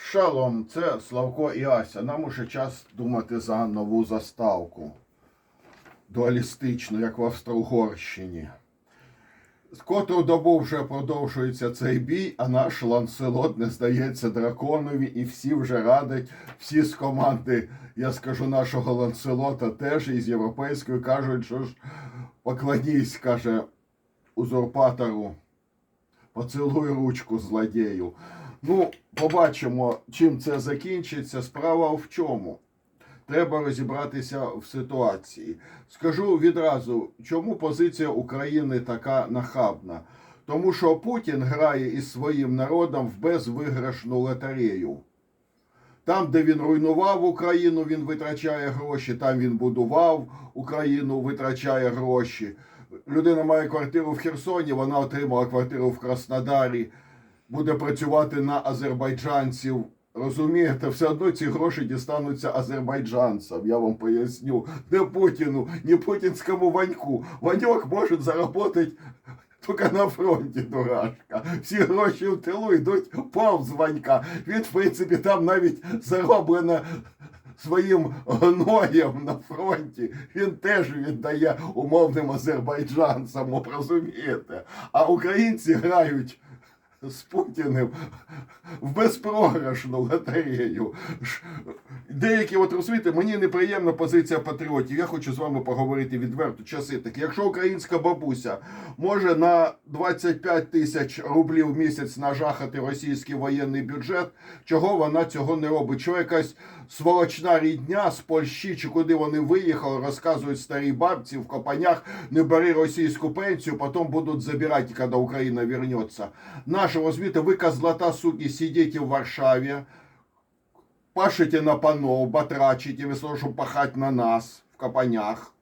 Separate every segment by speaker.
Speaker 1: Шалом, це Славко і Ася. Нам уже час думати за нову заставку. Дуалістичну, як в Австро-Угорщині. Котру добу вже продовжується цей бій, а наш ланселот не здається драконові, і всі вже радять, всі з команди, я скажу, нашого ланселота теж із європейської кажуть, що ж поклонісь, каже узурпатору, поцілуй ручку злодію. Ну, побачимо, чим це закінчиться. Справа в чому? Треба розібратися в ситуації. Скажу відразу, чому позиція України така нахабна. Тому що Путін грає із своїм народом в безвиграшну лотерею. Там, де він руйнував Україну, він витрачає гроші, там він будував Україну, витрачає гроші. Людина має квартиру в Херсоні, вона отримала квартиру в Краснодарі, буде працювати на азербайджанців. Розумієте, все одно ці гроші дістануться азербайджанцям. Я вам поясню. Не Путіну, не путінському Ваньку. Ваньок може заробити тільки на фронті, дурашка. Всі гроші в тилу йдуть повз Ванька. Він, в принципі, там навіть зароблено своїм гноєм на фронті. Він теж віддає умовним азербайджанцям, розумієте? А українці грають з Путіним в безпрограшну лотерею. Деякі, от розумієте, мені неприємна позиція патріотів. Я хочу з вами поговорити відверто. Часи такі. Якщо українська бабуся може на 25 тисяч рублів в місяць нажахати російський воєнний бюджет, чого вона цього не робить? Чого якась сволочна рідня з Польщі чи куди вони виїхали, розказують старі бабці в копанях, не бери російську пенсію, потім будуть забирати, коли Україна вернеться. Наші, розумієте, ви козлота, суки, сидите в Варшаві, пашете на панов, батрачите, вместо того, щоб пахати на нас в копанях.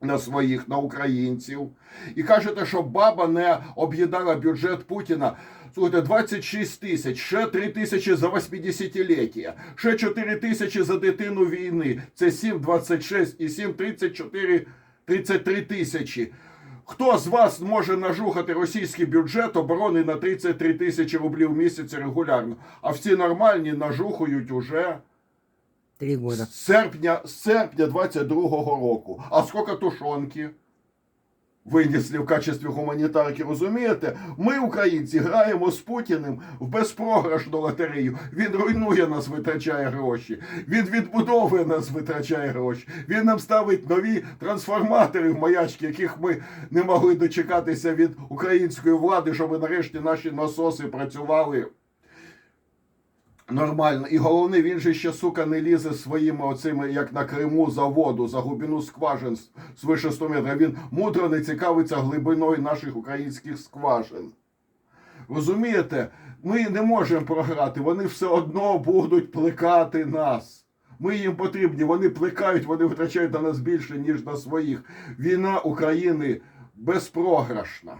Speaker 1: На своїх, на українців. І кажете, що баба не об'їдала бюджет Путіна. Слухайте, 26 тисяч, ще 3 тисячі за 80-ліття, ще 4 тисячі за дитину війни. Це 7, 26 і 7, 34, 33 тисячі. Хто з вас може нажухати російський бюджет оборони на 33 тисячі рублів в місяць регулярно? А всі нормальні нажухують уже з серпня, з серпня 22-го року. А скільки тушонки винесли в качестві гуманітарки, розумієте? Ми, українці, граємо з Путіним в безпрограшну лотерею. Він руйнує нас, витрачає гроші. Він відбудовує нас, витрачає гроші. Він нам ставить нові трансформатори в маячки, яких ми не могли дочекатися від української влади, щоб нарешті наші насоси працювали. Нормально. І головне, він же ще, сука, не лізе своїми оцими, як на Криму, за воду, за глибину скважин свише 100 метрів. Він мудро не цікавиться глибиною наших українських скважин. Розумієте, ми не можемо програти, вони все одно будуть плекати нас. Ми їм потрібні, вони плекають, вони витрачають на нас більше, ніж на своїх. Війна України безпрограшна.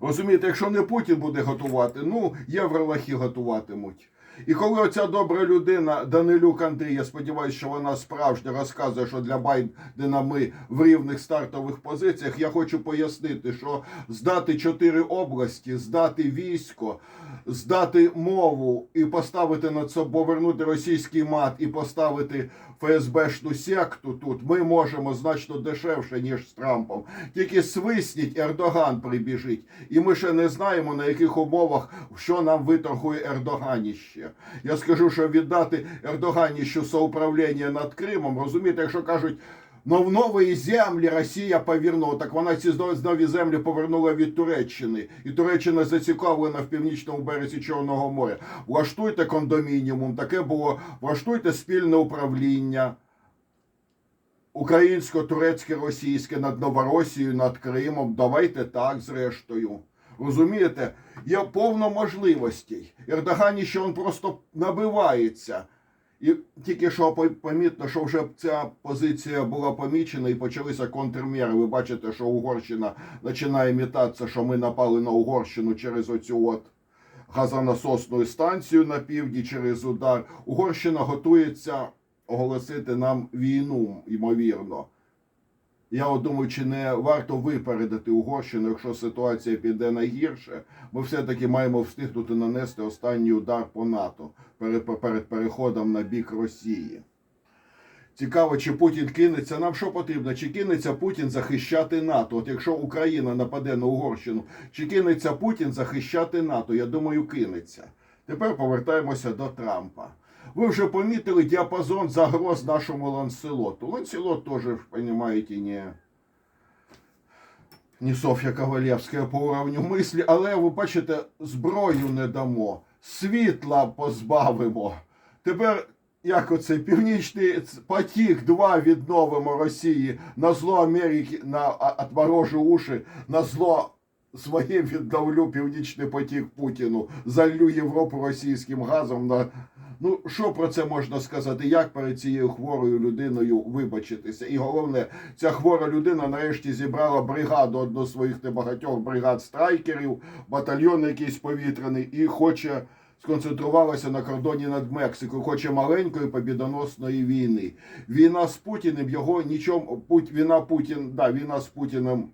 Speaker 1: Розумієте, якщо не Путін буде готувати, ну євролахи готуватимуть. І коли оця добра людина Данилюк Андрій, я сподіваюся, що вона справжня розказує, що для Байдена ми в рівних стартових позиціях, я хочу пояснити, що здати чотири області, здати військо, здати мову і поставити над собою, повернути російський мат і поставити ФСБшну секту тут, ми можемо значно дешевше, ніж з Трампом. Тільки свисніть, Ердоган прибіжить. І ми ще не знаємо, на яких умовах, що нам виторгує Ердоганіще. Я скажу, що віддати Ердоганіщу соуправління над Кримом, розумієте, якщо кажуть, но в нові землі Росія повернула, так вона ці нові землі повернула від Туреччини. І Туреччина зацікавлена в північному березі Чорного моря. Влаштуйте кондомініум, таке було, влаштуйте спільне управління українсько-турецьке, російське над Новоросією, над Кримом. Давайте так, зрештою. Розумієте, є повно можливостей. Ердоганіще він просто набивається. І тільки що помітно, що вже ця позиція була помічена і почалися контрміри. Ви бачите, що Угорщина починає мітатися, що ми напали на Угорщину через оцю от газонасосну станцію на півдні через удар. Угорщина готується оголосити нам війну, ймовірно. Я от думаю, чи не варто випередити Угорщину, якщо ситуація піде на гірше, ми все-таки маємо встигнути нанести останній удар по НАТО перед переходом на бік Росії. Цікаво, чи Путін кинеться. Нам що потрібно? Чи кинеться Путін захищати НАТО? От якщо Україна нападе на Угорщину, чи кинеться Путін захищати НАТО? Я думаю, кинеться. Тепер повертаємося до Трампа. Ви вже помітили діапазон загроз нашому ланселоту. Ланселот теж, розумієте, не, не Софія Ковалєвська по уровню мислі, але ви бачите, зброю не дамо, світла позбавимо. Тепер, як оце, північний потік 2 відновимо Росії на зло Америки, на отморожу уші, на зло своїм відновлю північний потік Путіну, залью Європу російським газом на Ну, що про це можна сказати? Як перед цією хворою людиною вибачитися? І головне, ця хвора людина нарешті зібрала бригаду, одну з своїх небагатьох бригад страйкерів, батальйон якийсь повітряний, і хоче сконцентрувалася на кордоні над Мексикою, хоче маленької побідоносної війни. Війна з Путіним його нічому Пут- війна Путін, да, війна з Путіним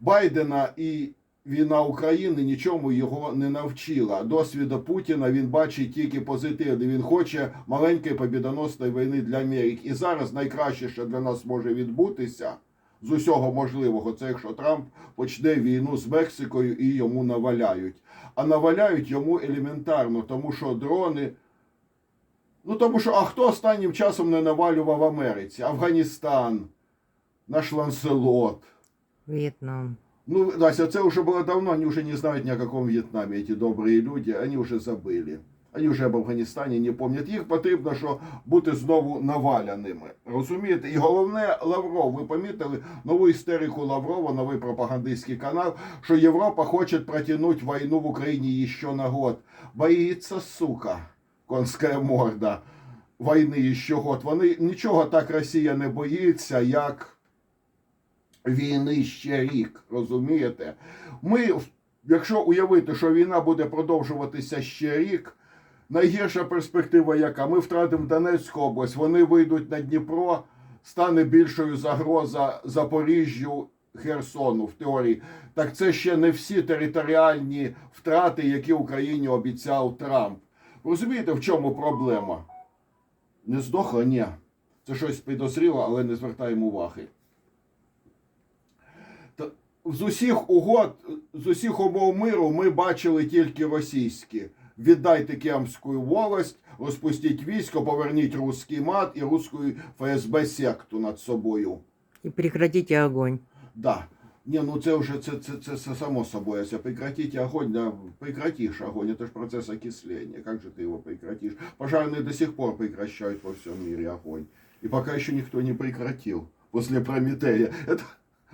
Speaker 1: Байдена і війна України нічому його не навчила. Досвіду Путіна він бачить тільки позитивний. Він хоче маленької побідоносної війни для Америки. І зараз найкраще, що для нас може відбутися з усього можливого, це якщо Трамп почне війну з Мексикою і йому наваляють. А наваляють йому елементарно, тому що дрони. Ну тому що а хто останнім часом не навалював Америці? Афганістан, наш Ланселот.
Speaker 2: Вьетнам.
Speaker 1: Ну, Настя, це уже было давно, они уже не знают ни о каком Вьетнаме, эти добрые люди, они уже забыли. Они вже об Афганістані не пам'ятають. Їх потрібно, що бути знову наваляними. Розумієте? І головне, Лавров, ви помітили нову істерику Лаврова, новий пропагандистський канал, що Європа хоче протягнути війну в Україні ще на год. Боїться, сука, конська морда війни ще год. Вони нічого так Росія не боїться, як війни ще рік. Розумієте? Ми, якщо уявити, що війна буде продовжуватися ще рік, найгірша перспектива яка? Ми втратимо Донецьку область, вони вийдуть на Дніпро, стане більшою загроза Запоріжжю. Херсону в теорії, так це ще не всі територіальні втрати, які Україні обіцяв Трамп. Розумієте, в чому проблема? Не здохла? Ні. Це щось підозріло, але не звертаємо уваги. Та З усіх угод, з усіх умов миру ми бачили тільки російські. Віддайте Кемську волость, розпустіть військо, поверніть русський мат і русську ФСБ секту над собою.
Speaker 2: И прекратите огонь.
Speaker 1: Да. Не, ну це вже це, це, це, це само собой. Если прекратите огонь, да, прекратишь огонь, это же процесс окисления. Как же ты его прекратишь? Пожарные до сих пор прекращают во всем мире огонь. И пока еще никто не прекратил после Прометея. Это,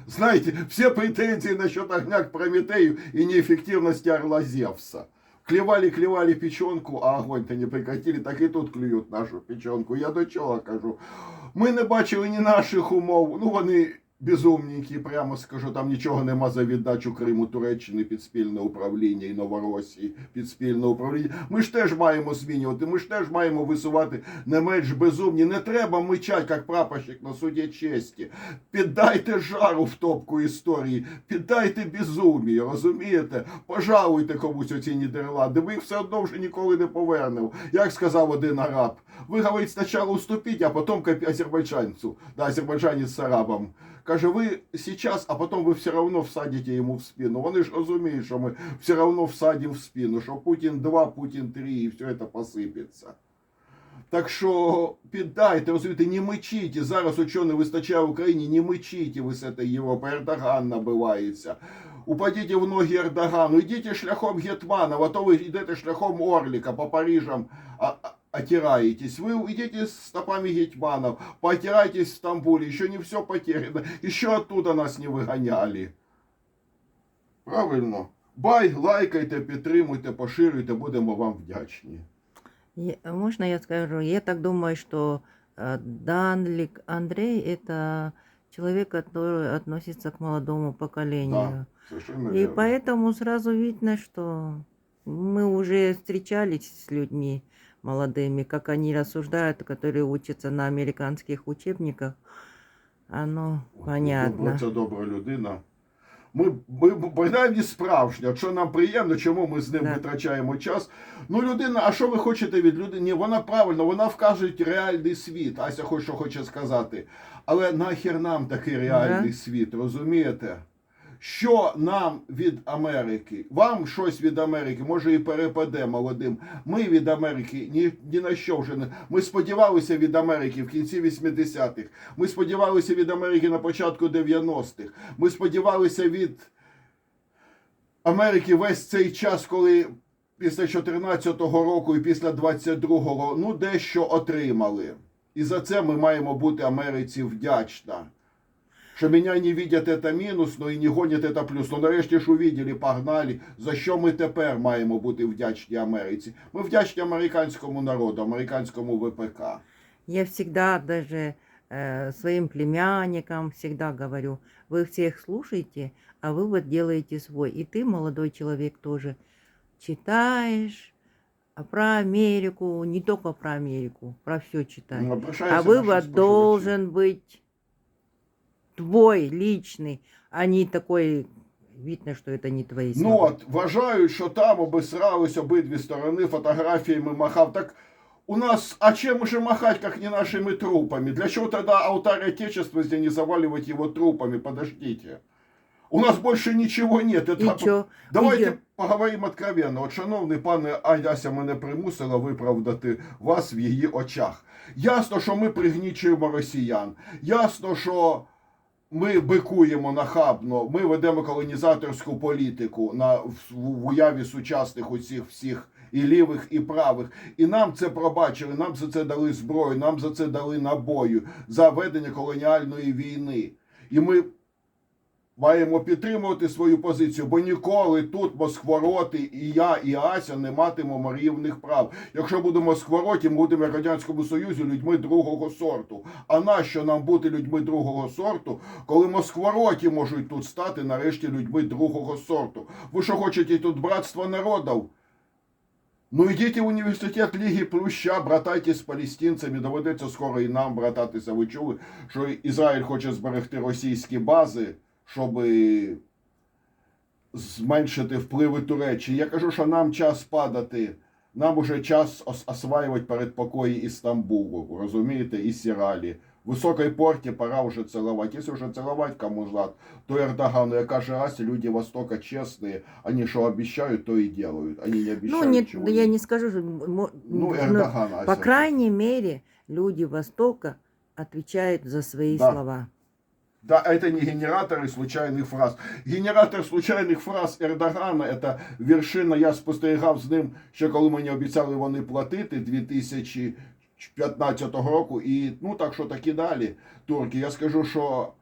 Speaker 1: знаете, все претензии насчет огня к Прометею и неэффективности Орла Зевса. Клевали, клевали печенку, а огонь-то не прекратили, так і тут клюють нашу печенку. Я до чого кажу? Ми не бачили ні наших умов, ну вони безумненькі, прямо скажу, там нічого нема за віддачу Криму, Туреччини під спільне управління і Новоросії під спільне управління. Ми ж теж маємо змінювати, ми ж теж маємо висувати не менш безумні. Не треба мичать, як прапорщик на суді честі. Піддайте жару в топку історії, піддайте безумію, розумієте? Пожалуйте комусь оці Нідерланди. Ви їх все одно вже ніколи не повернемо. Як сказав один араб, ви говорить, спочатку уступіть, а потім к азербайджанцю, да, азербайджанець з арабом. Каже, ви сейчас, а потім ви все одно всадите йому в спину. Вони ж розуміють, що ми все одно всадимо в спину, що Путін 2, Путін 3, і все це посипеться. Так що піддайте, розумієте, не мичіть. Зараз у чого не вистачає Україні, не мичіть ви з цієї Європи. Ердоган набивається. Упадіть в ноги Ердогану, йдіть шляхом Гетмана, а то ви йдете шляхом Орліка по Парижам, а, а, отираетесь. Вы идите стопами Гетманов, потирайтесь в Стамбуле, еще не все потеряно, еще оттуда нас не виганяли. Правильно. Бай, лайкайте, підтримуйте, поширюйте, будемо вам вдячні.
Speaker 2: Можно я скажу? Я так думаю, что э, Данлик Андрей это человек, который относится к молодому поколению.
Speaker 1: Совершенно
Speaker 2: И
Speaker 1: верно.
Speaker 2: поэтому сразу видно, что мы уже встречались с людьми молодыми, как они рассуждают, которые учатся на американских учебниках. Оно
Speaker 1: От,
Speaker 2: понятно.
Speaker 1: Це добра людина. Ми, ми принаймні справжні. Якщо нам приємно, чому ми з ним
Speaker 2: Да.
Speaker 1: витрачаємо час? Ну, людина, а що ви хочете від людини? Ні, вона правильно, вона вкаже реальний світ. Ася хоч що хоче сказати. Але нахер нам такий реальний світ, розумієте? Що нам від Америки? Вам щось від Америки, може і перепаде молодим. Ми від Америки ні, ні на що вже не. Ми сподівалися від Америки в кінці 80-х. Ми сподівалися від Америки на початку 90-х. Ми сподівалися від Америки весь цей час, коли після 14-го року і після 22-го, ну, дещо отримали. І за це ми маємо бути Америці вдячна Що мене не видять это мінус, ну і не гонять это плюс. Ну нарешті ж увидели, погнали. За що ми тепер маємо бути вдячні Америці? Ми вдячні американському народу, американському ВПК.
Speaker 2: Я всегда даже э, своим племянникам всегда говорю, вы всех слушаете, а вы вот делаете свой. И ты, молодой человек, тоже читаешь а про Америку, не только про Америку, про все читаешь.
Speaker 1: Ну, обращайся
Speaker 2: А
Speaker 1: на
Speaker 2: вывод
Speaker 1: щось
Speaker 2: должен быть твой, личный, а не такой, видно, что это не твои
Speaker 1: Ну
Speaker 2: слова.
Speaker 1: от, вважають, що там обесрались обидві сторони, фотографіями махав. Так у нас, а чем же махать, как не нашими трупами? Для чего тогда алтарь Отечества здесь не заваливать его трупами? Подождите. У нас больше ничего нет. Это...
Speaker 2: И чё?
Speaker 1: Давайте
Speaker 2: Ідем.
Speaker 1: поговоримо откровенно. От, шановний пане Аяся, мене примусила виправдати вас в її очах. Ясно, що ми пригнічуємо росіян. Ясно, що ми бикуємо нахабно, ми ведемо колонізаторську політику на, в, уяві сучасних усіх всіх і лівих, і правих. І нам це пробачили, нам за це дали зброю, нам за це дали набою за ведення колоніальної війни. І ми маємо підтримувати свою позицію, бо ніколи тут москвороти і я, і Ася не матимемо рівних прав. Якщо будемо москвороті, ми будемо в Радянському Союзі людьми другого сорту. А нащо нам бути людьми другого сорту, коли москвороті можуть тут стати нарешті людьми другого сорту? Ви що хочете тут братство народів? Ну йдіть в університет Ліги Плюща, братайтесь з палестинцями, доведеться скоро і нам брататися. Ви чули, що Ізраїль хоче зберегти російські бази, щоб зменшити впливи Туреччини. Я кажу, що нам час падати. Нам уже час ос- осваювати передпокої Істамбулу, розумієте, і Сіралі. В високій порті пора вже цілувати. Якщо вже цілувати кому зад, то Ердогану, я каже, раз люди Востока чесні, вони що обіцяють, то і делают. Вони не
Speaker 2: Ну,
Speaker 1: обіцяють,
Speaker 2: нет,
Speaker 1: чого
Speaker 2: да я
Speaker 1: не-
Speaker 2: не скажу, что... м- мо-
Speaker 1: Ну,
Speaker 2: ну,
Speaker 1: Эрдоган,
Speaker 2: По
Speaker 1: Ася.
Speaker 2: крайней мере, люди Востока отвечают за свои
Speaker 1: Да.
Speaker 2: слова.
Speaker 1: Да, это не генераторы случайных фраз. Генератор случайних фраз Ердогана это вершина. Я спостерігав з ним, ще коли мені обіцяли вони платити 2015 року. І ну так що так і далі. Турки. Я скажу, що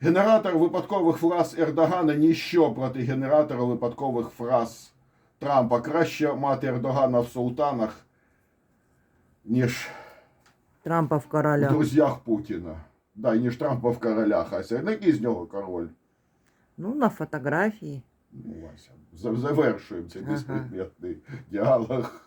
Speaker 1: генератор випадкових фраз Ердогана ніщо проти генератора випадкових фраз Трампа. Краще мати Ердогана в султанах, ніж
Speaker 2: Трампа в
Speaker 1: в
Speaker 2: короля.
Speaker 1: друзях Путіна. Да, і не Трампа в королях. Ася. Який з нього король?
Speaker 2: Ну, на фотографії.
Speaker 1: Ну, Вася, за- завершуємо цей
Speaker 2: Ага.
Speaker 1: безпредметний діалог.